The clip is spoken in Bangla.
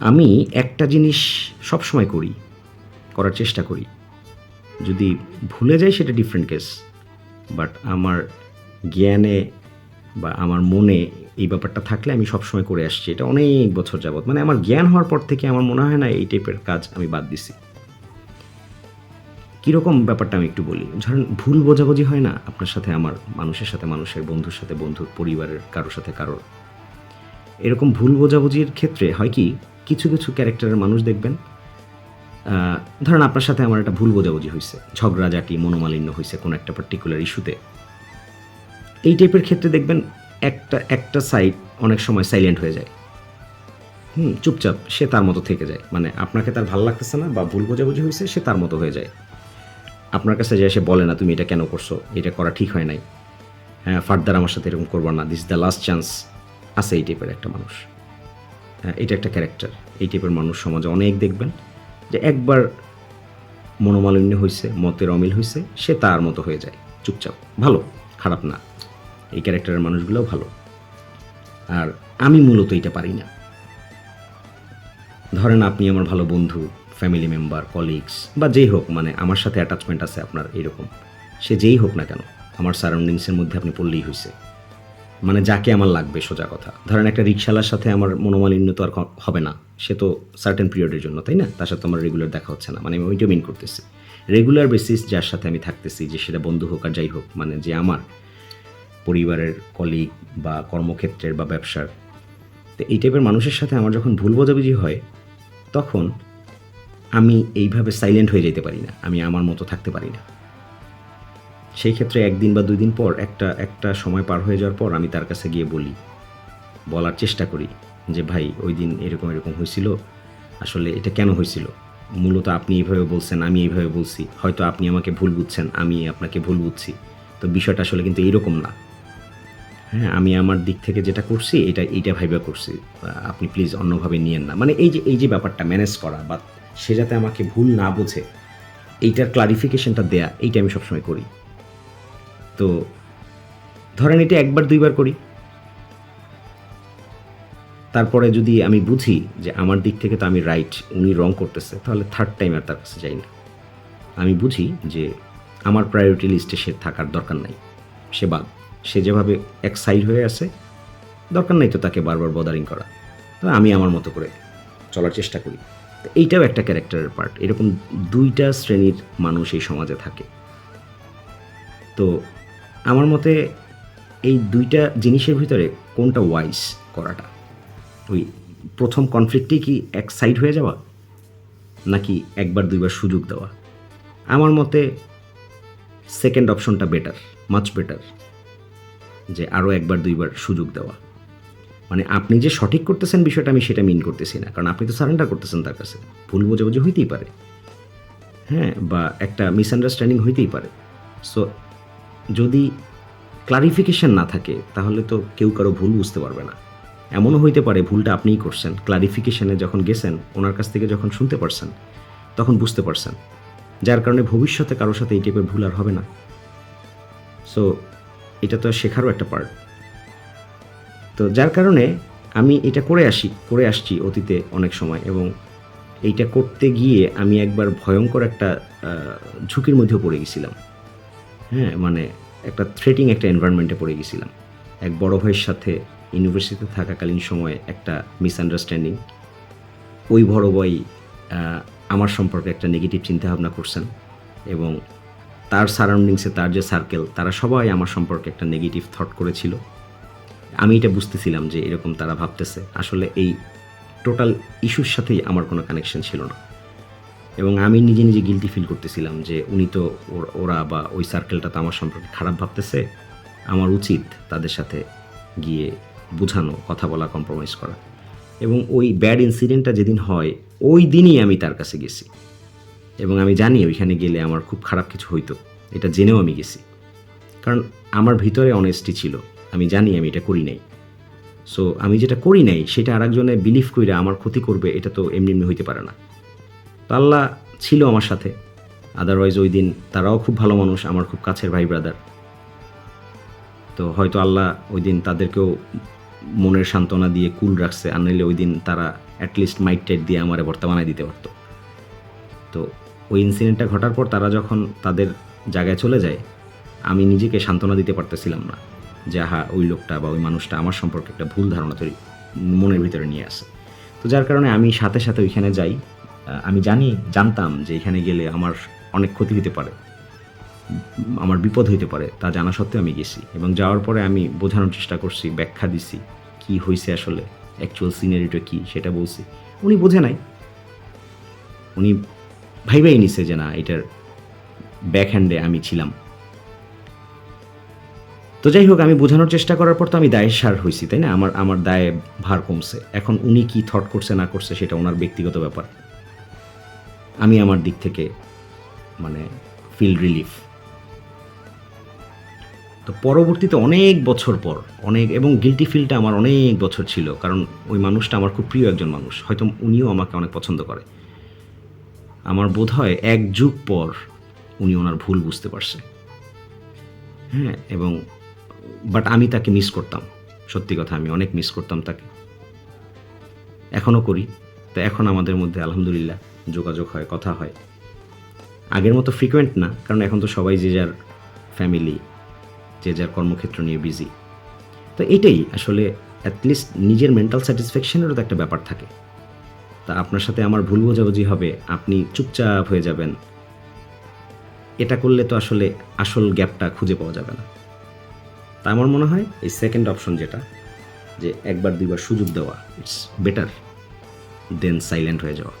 আমি একটা জিনিস সবসময় করি, করার চেষ্টা করি। যদি ভুলে যাই সেটা ডিফারেন্ট কেস বাট আমার জ্ঞানে বা আমার মনে এই ব্যাপারটা থাকলে আমি সবসময় করে আসছি। এটা অনেক বছর যাবত মানে আমার জ্ঞান হওয়ার পর থেকে আমার মনে হয় না এই টাইপের কাজ আমি বাদ দিছি। কীরকম ব্যাপারটা আমি একটু বলি? ধরেন ভুল বোঝাবুঝি হয় না আপনার সাথে, আমার মানুষের সাথে, মানুষের বন্ধুর সাথে, বন্ধুর পরিবারের কারোর সাথে, কারোর? এরকম ভুল বোঝাবুঝির ক্ষেত্রে হয় কি কিছু কিছু ক্যারেক্টারের মানুষ দেখবেন। ধরেন আপনার সাথে আমার একটা ভুল বোঝাবুঝি হয়েছে ঝগড়াঝাটি মনোমালিন্য হয়েছে কোনো একটা পার্টিকুলার ইস্যুতে এই টাইপের ক্ষেত্রে দেখবেন একটা একটা সাইড অনেক সময় সাইলেন্ট হয়ে যায়। হুম, চুপচাপ সে তার মতো থেকে যায়। মানে আপনাকে তার ভালো লাগতেছে না বা ভুল বোঝাবুঝি হয়েছে সে তার মতো হয়ে যায়। আপনার কাছে যে সে বলে না, তুমি এটা কেন করছ? এটা করা ঠিক হয় নাই। হ্যাঁ ফার্দার আমার সাথে এরকম করব না। দিস দ্য লাস্ট চান্স আছে এই টাইপের একটা মানুষ। এটা একটা ক্যারেক্টার এই টাইপের মানুষ সমাজে অনেক দেখবেন যে একবার মনোমালিন্য হয়েছে মতের অমিল হয়েছে সে তার মতো হয়ে যায়। চুপচাপ, ভালো, খারাপ না। এই ক্যারেক্টারের মানুষগুলোও ভালো। আর আমি মূলত এটা পারি না। ধরেন আপনি আমার ভালো বন্ধু ফ্যামিলি মেম্বার কলিগস বা যেই হোক মানে আমার সাথে অ্যাটাচমেন্ট আছে আপনার এরকম সে যেই হোক না কেন, আমার সারাউন্ডিংসের মধ্যে আপনি পড়লেই হয়েছে মানে যাকে আমার লাগবে সোজা কথা। ধরেন একটা রিক্সাওয়ালার সাথে আমার মনোমালিন্য তো আর হবে না। সে তো সার্টেন পিরিয়ডের জন্য, তাই না? তার সাথে আমার রেগুলার দেখা হচ্ছে না। মানে আমি ওইটা মিন করতেছি। রেগুলার বেসিস যার সাথে আমি থাকতেছি যে সেটা বন্ধু হোক আর যাই হোক মানে যে আমার পরিবারের কলিগ বা কর্মক্ষেত্রের বা ব্যবসার, তো এই টাইপের মানুষের সাথে আমার যখন ভুল বোঝাবুঝি হয়, তখন আমি এইভাবে সাইলেন্ট হয়ে যেতে পারি না। আমি আমার মতো থাকতে পারি না। সেই ক্ষেত্রে একদিন বা দুই দিন পর একটা একটা সময় পার হয়ে যাওয়ার পর আমি তার কাছে গিয়ে বলি, বলার চেষ্টা করি যে, ভাই, ওই দিন এরকম এরকম হয়েছিল। আসলে এটা কেন হয়েছিল? মূলত আপনি এইভাবে বলছেন, আমি এইভাবে বলছি। হয়তো আপনি আমাকে ভুল বুঝছেন, আমি আপনাকে ভুল বুঝছি। তো বিষয়টা আসলে কিন্তু এইরকম না। হ্যাঁ আমি আমার দিক থেকে যেটা করছি, এটা, এইটা ভাইবা করছি। আপনি প্লিজ অন্যভাবে নিয়েন না। মানে এই যে এই যে ব্যাপারটা, ম্যানেজ করা বা সে যাতে আমাকে ভুল না বোঝে, এইটার ক্লারিফিকেশনটা দেয়া, এইটা আমি সবসময় করি। তো ধরেন এটা একবার, দুইবার করি। তারপরে যদি আমি বুঝি যে আমার দিক থেকে তো আমি রাইট উনি রং করতেছে, তাহলে থার্ড টাইম আর তার কাছে যাই না। আমি বুঝি যে আমার প্রায়োরিটি লিস্টে সে থাকার দরকার নাই। সে বাদ সে যেভাবে এক সাইড হয়ে আছে, দরকার নাই তো তাকে বারবার বদারিং করা। তো আমি আমার মতো করে চলার চেষ্টা করি। তো এইটাও একটা ক্যারেক্টারের পার্ট এরকম দুইটা শ্রেণির মানুষ এই সমাজে থাকে। তো আমার মতে এই দুইটা জিনিসের ভিতরে কোনটা ওয়াইজ করাটা? ওই প্রথম কনফ্লিক্টেই কি এক সাইড হয়ে যাওয়া? নাকি একবার দুইবার সুযোগ দেওয়া? আমার মতে সেকেন্ড অপশনটা বেটার মাচ বেটার যে আরও একবার দুইবার সুযোগ দেওয়া। মানে আপনি যে সঠিক করতেছেন বিষয়টা আমি সেটা মিন করতেছি না, কারণ আপনি তো সারেন্ডার করতেছেন তার কাছে। ভুল বোঝাবুঝি হইতেই পারে। হ্যাঁ বা একটা মিসআন্ডারস্ট্যান্ডিং হইতেই পারে। সো যদি ক্লারিফিকেশন না থাকে, তাহলে তো কেউ কারও ভুল বুঝতে পারবে না। এমনও হইতে পারে, ভুলটা আপনিই করছেন। ক্লারিফিকেশনে যখন গেছেন, ওনার কাছ থেকে যখন শুনতে পারছেন, তখন বুঝতে পারছেন। যার কারণে ভবিষ্যতে কারোর সাথে এই টাইপের ভুল আর হবে না। সো এটা তো শেখারও একটা পার্ট তো যার কারণে আমি এটা করে আসি, করে আসছি অতীতে অনেক সময় এবং এইটা করতে গিয়ে আমি একবার ভয়ঙ্কর একটা ঝুঁকির মধ্যেও পড়ে গেছিলাম। হ্যাঁ মানে একটা থ্রেটিং একটা এনভায়রনমেন্টে পড়ে গেছিলাম। এক বড় ভাইয়ের সাথে ইউনিভার্সিটিতে থাকাকালীন সময়ে একটা মিসআন্ডারস্ট্যান্ডিং ওই বড় ভাই আমার সম্পর্কে একটা নেগেটিভ চিন্তাভাবনা করছেন এবং তার সারাউন্ডিংসে তার যে সার্কেল তারা সবাই আমার সম্পর্কে একটা নেগেটিভ থট করেছিল। আমি এটা বুঝতেছিলাম যে এরকম তারা ভাবতেছে। আসলে এই টোটাল ইস্যুর সাথেই আমার কোনো কানেকশন ছিল না। এবং আমি নিজে নিজে গিলটি ফিল করতেছিলাম যে উনি তো ওর- বা ওই সার্কেলটা তো আমার সম্পর্কে খারাপ ভাবতেছে। আমার উচিত তাদের সাথে গিয়ে বোঝানো, কথা বলা কম্প্রোমাইজ করা। এবং ওই ব্যাড ইনসিডেন্টটা যেদিন হয়, ওই দিনই আমি তার কাছে গেছি। এবং আমি জানি ওইখানে গেলে আমার খুব খারাপ কিছু হইতো। এটা জেনেও আমি গেছি। কারণ আমার ভিতরে অনেস্টি ছিল। আমি জানি আমি এটা করি নাই। সো আমি যেটা করি নাই, সেটা আরেকজনে বিলিভ কইরা আমার ক্ষতি করবে, এটা তো এমনি এমনি হইতে পারে না। আল্লাহ ছিল আমার সাথে। আদারওয়াইজ ওই দিন তারাও খুব ভালো মানুষ, আমার খুব কাছের ভাই ব্রাদার তো হয়তো আল্লাহ ওই দিন তাদেরকেও মনের সান্ত্বনা দিয়ে কুল রাখছে, আর নাইলে ওই দিন তারা অ্যাটলিস্ট মাইট টাইট দিয়ে আমার ভর্তা বানায় দিতে পারতো। তো ওই ইনসিডেন্টটা ঘটার পর তারা যখন তাদের জায়গায় চলে যায়, আমি নিজেকে সান্ত্বনা দিতে পারতেছিলাম না যে হা ওই লোকটা বা ওই মানুষটা আমার সম্পর্কে একটা ভুল ধারণা তৈরি মনের ভিতরে নিয়ে আসে। তো যার কারণে আমি সাথে সাথে ওইখানে যাই আমি জানি, জানতাম যে এখানে গেলে আমার অনেক ক্ষতি হতে পারে, আমার বিপদ হইতে পারে, তা জানা সত্ত্বেও আমি গেছি। এবং যাওয়ার পরে আমি বোঝানোর চেষ্টা করছি, ব্যাখ্যা দিছি, কি হয়েছে আসলে অ্যাকচুয়াল সিনারিটা কি, সেটা বলছি। উনি বোঝে নাই। উনি ভাইবাই নিছে যে না, এটার ব্যাক হ্যান্ডে আমি ছিলাম। তো যাই হোক, আমি বোঝানোর চেষ্টা করার পর তো আমি দায়ের সার হয়েছি তাই না? আমার আমার দায়ে ভার কমছে। এখন উনি কি থট করছে, না করছে, সেটা ওনার ব্যক্তিগত ব্যাপার। আমি আমার দিক থেকে মানে ফিল রিলিফ তো পরবর্তীতে অনেক বছর পর, অনেক, এবং গিলটি ফিলটা আমার অনেক বছর ছিল, কারণ ওই মানুষটা আমার খুব প্রিয় একজন মানুষ, হয়তো উনিও আমাকে অনেক পছন্দ করে। আমার বোধ হয় এক যুগ পর উনি ওনার ভুল বুঝতে পারছে। হ্যাঁ এবং বাট আমি তাকে মিস করতাম। সত্যি কথা, আমি অনেক মিস করতাম তাকে। এখনও করি। তো এখন আমাদের মধ্যে, আলহামদুলিল্লাহ যোগাযোগ হয়, কথা হয়। আগের মতো ফ্রিকোয়েন্ট না, কারণ এখন তো সবাই যে যার ফ্যামিলি যে যার কর্মক্ষেত্র নিয়ে বিজি তো এটাই আসলে অ্যাটলিস্ট নিজের মেন্টাল স্যাটিসফ্যাকশনেরও তো একটা ব্যাপার থাকে। তা আপনার সাথে আমার ভুল বোঝাবুঝি হবে, আপনি চুপচাপ হয়ে যাবেন। এটা করলে তো আসলে আসল গ্যাপটা খুঁজে পাওয়া যাবে না। তা আমার মনে হয় এই সেকেন্ড অপশন যেটা, যে একবার দুইবার সুযোগ দেওয়া ইটস বেটার দেন সাইলেন্ট হয়ে যাওয়া।